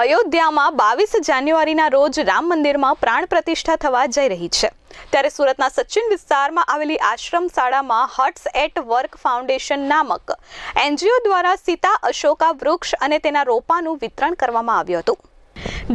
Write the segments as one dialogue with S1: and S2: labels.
S1: અયોધ્યામાં બાવીસ જાન્યુઆરીના રોજ રામ મંદિરમાં પ્રાણ પ્રતિષ્ઠા થવા જઈ રહી છે. ત્યારે સુરતના સચિન વિસ્તારમાં આવેલી આશ્રમ શાળામાં હટ્સ એટ વર્ક ફાઉન્ડેશન નામક એનજીઓ દ્વારા સીતા, અશોકા વૃક્ષ અને તેના રોપાનું વિતરણ કરવામાં આવ્યું હતું.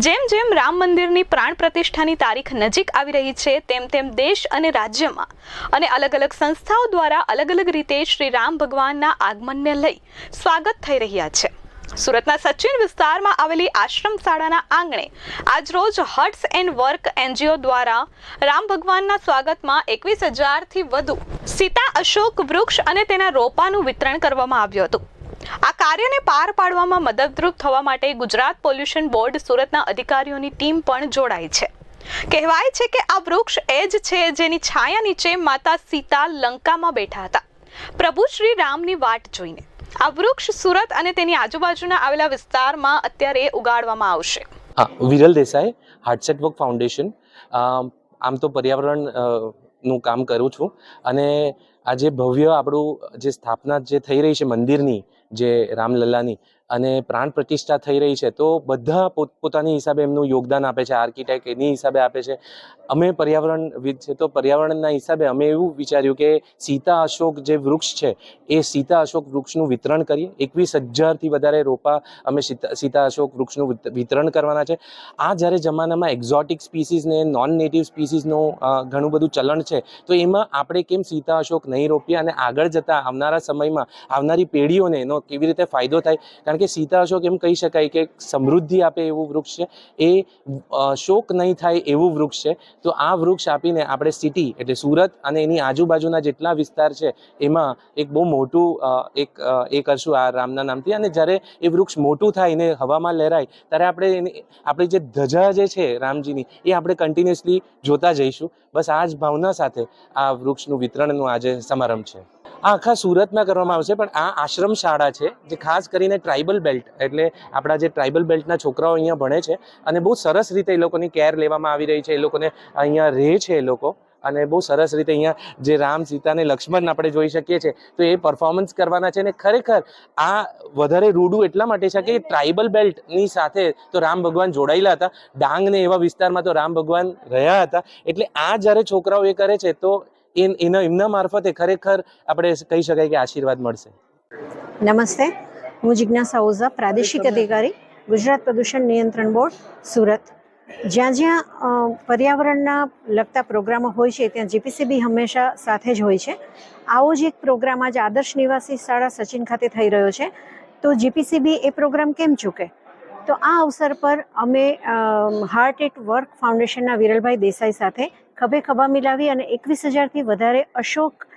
S1: જેમ જેમ રામ મંદિરની પ્રાણ પ્રતિષ્ઠાની તારીખ નજીક આવી રહી છે, તેમ તેમ દેશ અને રાજ્યમાં અને અલગ અલગ સંસ્થાઓ દ્વારા અલગ અલગ રીતે શ્રી રામ ભગવાનના આગમનને લઈ સ્વાગત થઈ રહ્યા છે. સુરતના સચિન વિસ્તારમાં આવેલી આશ્રમ શાળાના આંગણે આજરોજ હટ્સ એન્ડ વર્ક એનજીઓ દ્વારા રામ ભગવાનના સ્વાગતમાં એકવીસ હજારથી વધુ સીતા અશોક વૃક્ષ અને તેના રોપાનું વિતરણ કરવામાં આવ્યું હતું. આ કાર્યને પાર પાડવામાં મદદરૂપ થવા માટે ગુજરાત પોલ્યુશન બોર્ડ સુરતના અધિકારીઓની ટીમ પણ જોડાઈ છે. કહેવાય છે કે આ વૃક્ષ એ જ છે જેની છાયા નીચે માતા સીતા લંકામાં બેઠા હતા. પ્રભુ શ્રી રામની વાટ જોઈને. આ વૃક્ષ સુરત અને તેની આજુબાજુના આવેલા વિસ્તારમાં અત્યારે ઉગાડવામાં આવશે.
S2: હા, Viral Desai hearts at work foundation આમ તો પર્યાવરણનું કામ કરું છું. અને આજે ભવ્ય આપણું જે સ્થાપના જે થઈ રહી છે મંદિરની, જે રામલલ્લાની અને પ્રાણ પ્રતિષ્ઠા થઈ રહી છે, તો બધા પોતપોતાની હિસાબે એમનું યોગદાન આપે છે, આર્કિટેક્ટ એની હિસાબે આપે છે. અમે પર્યાવરણવિદ છે, તો પર્યાવરણના હિસાબે અમે એવું વિચાર્યું કે સીતા અશોક જે વૃક્ષ છે, એ સીતા અશોક વૃક્ષનું વિતરણ કરીએ. એકવીસ હજારથી વધારે રોપા અમે સીતા સીતા અશોક વૃક્ષનું વિતરણ કરવાના છે. આ જ્યારે જમાનામાં એક્ઝોટિક સ્પીસીસને નોન નેટિવ સ્પીસીસનું ઘણું બધું ચલણ છે, તો એમાં આપણે કેમ સીતા અશોક નહીં રોપીએ અને આગળ જતાં આવનારા સમયમાં આવનારી પેઢીઓને એનો કેવી રીતે ફાયદો થાય? કારણ કે સીતા અશોક એમ કહી શકાય કે સમૃદ્ધિ આપે એવું વૃક્ષ છે. એ શોક નહીં થાય એવું વૃક્ષ છે. તો આ વૃક્ષ આપીને આપણે સિટી એટલે સુરત અને એની આજુબાજુના જેટલા વિસ્તાર છે, એમાં એક બહુ મોટું એક એ કરશું આ રામના નામથી. અને જ્યારે એ વૃક્ષ મોટું થાય ને હવામાં લહેરાય, ત્યારે આપણે એની, આપણી જે ધજા જે છે રામજીની, એ આપણે કન્ટિન્યુઅસલી જોતા જઈશું. બસ આ જ ભાવના સાથે આ વૃક્ષનું વિતરણનું આજે સમારંભ છે. આખા સુરતમાં કરવામાં આવશે પણ આ આશ્રમ શાળા છે, જે ખાસ કરીને ટ્રાઇબલ બેલ્ટ એટલે આપણા જે ટ્રાઇબલ બેલ્ટના છોકરાઓ અહીંયા ભણે છે, અને બહુ સરસ રીતે એ લોકોની કેર લેવામાં આવી રહી છે, એ લોકોને અહીંયા રહે છે એ લોકો, અને બહુ સરસ રીતે અહીંયા જે રામ, સીતા અને લક્ષ્મણ આપણે જોઈ શકીએ છીએ, તો એ પરફોર્મન્સ કરવાના છે, અને ખરેખર આ વધારે રૂડું એટલા માટે છે કે ટ્રાઇબલ બેલ્ટની સાથે તો રામ ભગવાન જોડાયેલા હતા, ડાંગને એવા વિસ્તારમાં તો રામ ભગવાન રહ્યા હતા, એટલે આ જ્યારે છોકરાઓ એ કરે છે, તો એના એમના મારફતે ખરેખર આપણે કહી શકાય કે આશીર્વાદ મળશે.
S3: નમસ્તે. હું જિજ્ઞાસા ઓઝા પ્રાદેશિક અધિકારી ગુજરાત પ્રદૂષણ નિયંત્રણ બોર્ડ સુરત. જ્યાં જ્યાં પર્યાવરણના લગતા પ્રોગ્રામો હોય છે ત્યાં જીપીસીબી હંમેશા સાથે જ હોય છે. આવો જ એક પ્રોગ્રામ આજ આદર્શ નિવાસી શાળા સચિન ખાતે થઈ રહ્યો છે. તો જીપીસીબી એ પ્રોગ્રામ કેમ ચૂકે? તો આ અવસર પર અમે હાર્ટ એટ વર્ક ફાઉન્ડેશનના વિરલભાઈ દેસાઈ સાથે ખભે ખભા મિલાવી અને એકવીસ હજારથી વધારે અશોક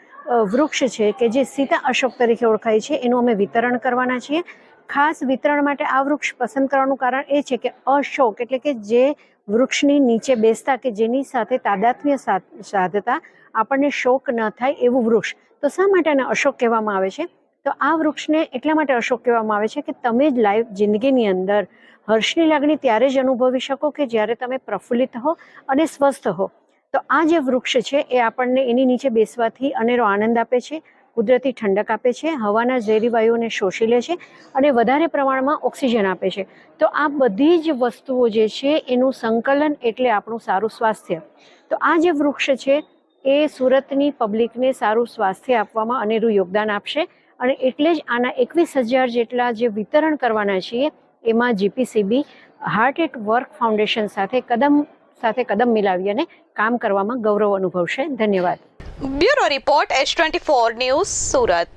S3: વૃક્ષ છે કે જે સીતા અશોક તરીકે ઓળખાય છે, એનું અમે વિતરણ કરવાના છીએ. ખાસ વિતરણ માટે આ વૃક્ષ પસંદ કરવાનું કારણ એ છે કે અશોક એટલે કે જે વૃક્ષની નીચે બેસતા કે જેની સાથે તાદાત્મ્ય સાધ- સાધતા આપણને શોક ન થાય એવું વૃક્ષ. તો શા માટે અશોક કહેવામાં આવે છે? તો આ વૃક્ષને એટલા માટે અશોક કહેવામાં આવે છે કે તમે જ લાઈફ જિંદગીની અંદર હર્ષની લાગણી ત્યારે જ અનુભવી શકો કે જ્યારે તમે પ્રફુલ્લિત હો અને સ્વસ્થ હો. તો આ જે વૃક્ષ છે એ આપણને એની નીચે બેસવાથી અનેરો આનંદ આપે છે, કુદરતી ઠંડક આપે છે, હવાના ઝેરી વાયુઓને શોષી લે છે અને વધારે પ્રમાણમાં ઓક્સિજન આપે છે. તો આ બધી જ વસ્તુઓ જે છે એનું સંકલન એટલે આપણું સારું સ્વાસ્થ્ય. તો આ જે વૃક્ષ છે એ સુરતની પબ્લિકને સારું સ્વાસ્થ્ય આપવામાં અનેરું યોગદાન આપશે. અને એટલે જ આના એકવીસ હજાર જેટલા જે વિતરણ કરવાના છીએ, એમાં GPCB heart at work foundation સાથે કદમ સાથે કદમ મિલાવી અને કામ કરવામાં ગૌરવ અનુભવશે. ધન્યવાદ.
S1: Bureau report S twenty four news Surat.